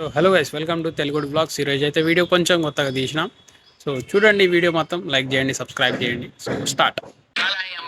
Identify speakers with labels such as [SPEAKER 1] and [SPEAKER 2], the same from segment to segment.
[SPEAKER 1] Hello guys welcome to Telugu blogs ఈరోజు అయితే video కొంచెం కొత్తగా తీసిన. సో చూడండి వీడియో మొత్తం లైక్ చేయండి సబ్స్క్రైబ్ చేయండి. సో స్టార్ట్
[SPEAKER 2] ప్రళయం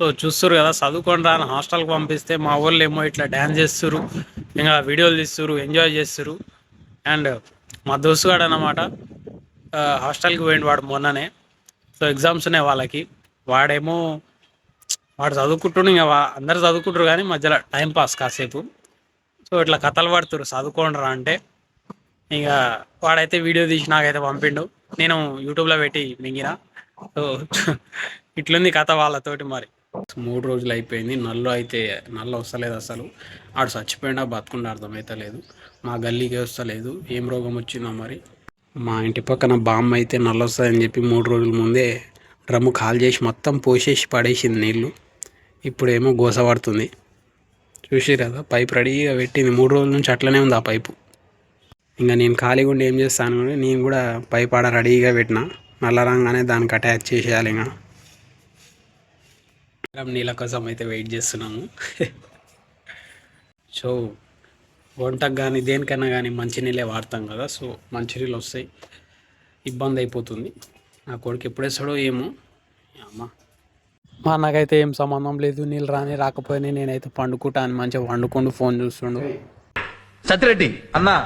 [SPEAKER 1] సో చూస్తారు కదా చదువుకొని రాని హాస్టల్కి పంపిస్తే మా వాళ్ళు ఏమో ఇట్లా డ్యాన్స్ చేస్తారు ఇంకా వీడియోలు తీస్తారు ఎంజాయ్ చేస్తారు అండ్ మా దోస్తుగాడు అనమాట హాస్టల్కి పోయిండు వాడు మొన్ననే. సో ఎగ్జామ్స్ ఉన్నాయి వాళ్ళకి. వాడేమో వాడు చదువుకుంటుండు ఇంకా అందరు చదువుకుంటారు కానీ మధ్యలో టైం పాస్ కాసేపు. సో ఇట్లా కథలు పడుతురు చదువుకోండి రా అంటే. ఇంకా వాడైతే వీడియో తీసి నాకైతే పంపిండు. నేను యూట్యూబ్లో పెట్టి మింగిన. సో ఇట్లుంది కథ వాళ్ళతోటి మరి. మూడు రోజులు అయిపోయింది. నల్లు అయితే నల్ల వస్తలేదు అసలు. ఆడు చచ్చిపోయినా బతుకుండా అర్థమవుతలేదు మా గల్లీకి వస్తలేదు. ఏం రోగం వచ్చిందో మరి. మా ఇంటి పక్కన బామ్మ అయితే నల్ల వస్తుందని చెప్పి మూడు రోజుల ముందే డ్రమ్ము కాల్ చేసి మొత్తం పోసేసి పడేసింది నీళ్ళు ఇప్పుడేమో గోస పడుతుంది. చూసి కదా పైపు రెడీగా పెట్టింది. మూడు రోజుల నుంచి అట్లనే ఉంది ఆ పైపు. ఇంకా నేను ఖాళీగా ఉండి ఏం చేస్తాను? నేను కూడా పైప్ ఆడ రెడీగా పెట్టిన. నల్ల రంగానే దానికి అటాచ్ చేసేయాలి ఇంకా. నీళ్ళ కోసం అయితే వెయిట్ చేస్తున్నాము. సో వంటకు కానీ దేనికైనా కానీ మంచినీళ్ళే వాడతాం కదా సో మంచినీళ్ళు వస్తాయి. ఇబ్బంది అయిపోతుంది. నా కొడుకు ఎప్పుడేస్తాడో ఏమో. అమ్మా. మా నాకైతే ఏం సంబంధం లేదు నీళ్ళు రాని రాకపోయినా నేనైతే పండుకుంటాను మంచిగా వండుకుంటూ ఫోన్ చూస్తుండు.
[SPEAKER 3] సత్యరెడ్డి అన్నా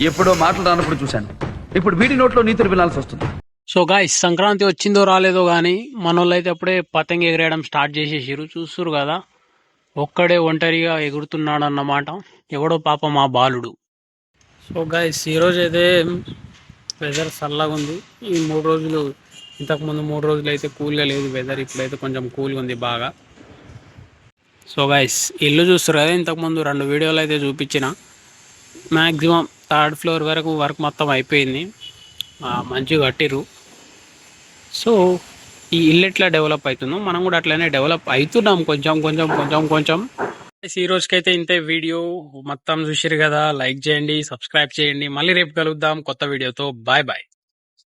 [SPEAKER 3] ఎప్పుడో మాటలు రానప్పుడు చూశాను. ఇప్పుడు వీడి నోట్లో నీతులు వినాల్సి వస్తుంది.
[SPEAKER 1] సో గాయ్ సంక్రాంతి వచ్చిందో రాలేదో కానీ మన అయితే అప్పుడే పతంగ ఎగరేయడం స్టార్ట్ చేసేసారు చూస్తురు కదా? ఒక్కడే ఒంటరిగా ఎగురుతున్నాడు అన్నమాట ఎవడో పాప మా బాలుడు. సో గాయస్ ఈరోజు అయితే వెదర్ చల్లగా ఉంది. ఈ మూడు రోజులు ఇంతకుముందు మూడు రోజులు అయితే కూల్గా లేదు వెదర్ ఇప్పుడైతే కొంచెం కూల్గా ఉంది బాగా. సో గాయస్ ఇల్లు చూస్తారు కదా? ఇంతకుముందు రెండు వీడియోలు అయితే చూపించిన. మ్యాక్సిమం థర్డ్ ఫ్లోర్ వరకు వర్క్ మొత్తం అయిపోయింది. మంచిగా కట్టిరు సో ఈ ఇల్లు ఎట్లా డెవలప్ అవుతుందో మనం కూడా అట్లనే డెవలప్ అవుతున్నాం కొంచెం కొంచెం కొంచెం కొంచెం. ఈ రోజుకైతే ఇంతే వీడియో మొత్తం చూసిరు కదా. లైక్ చేయండి సబ్స్క్రైబ్ చేయండి. మళ్ళీ రేపు కలుద్దాం కొత్త వీడియోతో. Bye bye